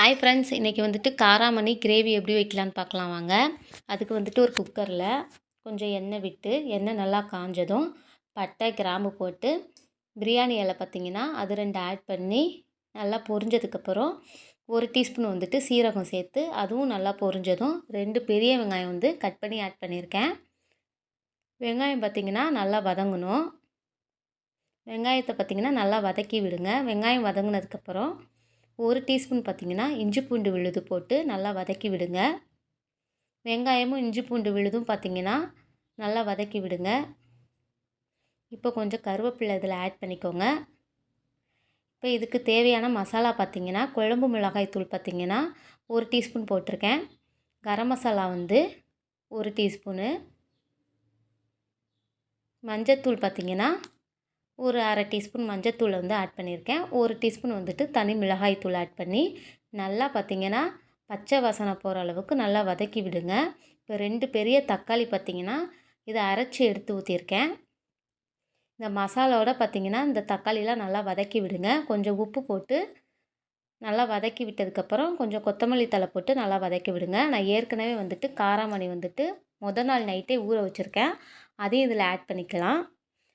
Hi friends இன்றைக்கி வந்துட்டு காராமணி கிரேவி எப்படி வைக்கலான்னு பார்க்கலாம் வாங்க. அதுக்கு வந்துட்டு ஒரு குக்கரில் கொஞ்சம் எண்ணெய் விட்டு எண்ணெய் நல்லா காஞ்சதும் பட்டை கிராம்பு போட்டு பிரியாணி இலை பார்த்திங்கன்னா அது ரெண்டு ஆட் பண்ணி நல்லா பொரிஞ்சதுக்கப்புறம் ஒரு டீஸ்பூன் வந்துட்டு சீரகம் சேர்த்து அதுவும் நல்லா பொரிஞ்சதும் ரெண்டு பெரிய வெங்காயம் வந்து கட் பண்ணி ஆட் பண்ணியிருக்கேன். வெங்காயம் பார்த்திங்கன்னா நல்லா வதங்கணும். வெங்காயத்தை பார்த்திங்கன்னா நல்லா வதக்கி விடுங்க. வெங்காயம் வதங்கினதுக்கப்புறம் ஒரு டீஸ்பூன் பார்த்திங்கன்னா இஞ்சி பூண்டு விழுது போட்டு நல்லா வதக்கி விடுங்க. வெங்காயமும் இஞ்சி பூண்டு விழுதும் பார்த்திங்கன்னா நல்லா வதக்கி விடுங்க. இப்போ கொஞ்சம் கருவேப்பிலை இதில் ஆட் பண்ணிக்கோங்க. இப்போ இதுக்கு தேவையான மசாலா பார்த்திங்கன்னா குழம்பு மிளகாய் தூள் பார்த்திங்கன்னா ஒரு டீஸ்பூன் போட்டிருக்கேன். கரம் மசாலா வந்து ஒரு டீஸ்பூனு. மஞ்சத்தூள் பார்த்திங்கன்னா ஒரு அரை டீஸ்பூன் மஞ்சத்தூளை வந்து ஆட் பண்ணியிருக்கேன். ஒரு டீஸ்பூன் வந்துட்டு தனி மிளகாய் தூள் ஆட் பண்ணி நல்லா பார்த்திங்கன்னா பச்சை வாசனை போகிற அளவுக்கு நல்லா வதக்கி விடுங்க. இப்போ ரெண்டு பெரிய தக்காளி பார்த்திங்கன்னா இதை அரைச்சி எடுத்து ஊற்றிருக்கேன் இந்த மசாலாவோட பார்த்திங்கன்னா இந்த தக்காளிலாம் நல்லா வதக்கி விடுங்க. கொஞ்சம் உப்பு போட்டு நல்லா வதக்கி விட்டதுக்கப்புறம் கொஞ்சம் கொத்தமல்லி தலை போட்டு நல்லா வதக்கி விடுங்க. நான் ஏற்கனவே வந்துட்டு காராமணி வந்துட்டு முத நாள் நைட்டே ஊற வச்சுருக்கேன். அதையும் இதில் ஆட் பண்ணிக்கலாம்.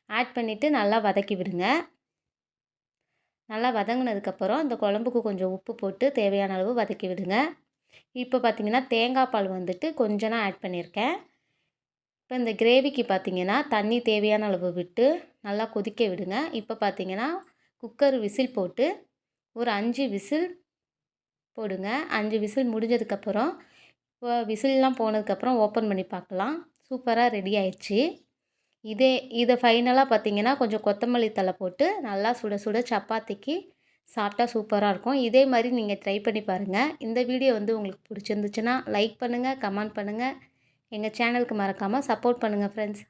ஆட் பண்ணிவிட்டு நல்லா வதக்கி விடுங்க. நல்லா வதங்கினதுக்கப்புறம் இந்த குழம்புக்கு கொஞ்சம் உப்பு போட்டு தேவையான அளவு வதக்கி விடுங்க. இப்போ பார்த்திங்கன்னா தேங்காய் பால் வந்துட்டு கொஞ்சம் ஆட் பண்ணியிருக்கேன் இப்போ இந்த கிரேவிக்கு பார்த்திங்கன்னா தண்ணி தேவையான அளவு விட்டு நல்லா கொதிக்க விடுங்க. இப்போ பார்த்திங்கன்னா குக்கர் விசில் போட்டு ஒரு அஞ்சு விசில் போடுங்க. அஞ்சு விசில் முடிஞ்சதுக்கப்புறம் இப்போ விசில்லாம் போனதுக்கப்புறம் ஓப்பன் பண்ணி பார்க்கலாம் சூப்பராக ரெடி ஆயிடுச்சு. இதே இதை ஃபைனலாக பார்த்தீங்கன்னா கொஞ்சம் கொத்தமல்லி தழை போட்டு நல்லா சுட சுட சப்பாத்திக்கு சாப்பிட்டா சூப்பராக இருக்கும். இதே மாதிரி நீங்கள் ட்ரை பண்ணி பாருங்கள் இந்த வீடியோ வந்து உங்களுக்கு பிடிச்சிருந்துச்சுன்னா லைக் பண்ணுங்கள் கமெண்ட் பண்ணுங்கள் எங்கள் சேனலுக்கு மறக்காமல் சப்போர்ட் பண்ணுங்கள் ஃப்ரெண்ட்ஸ்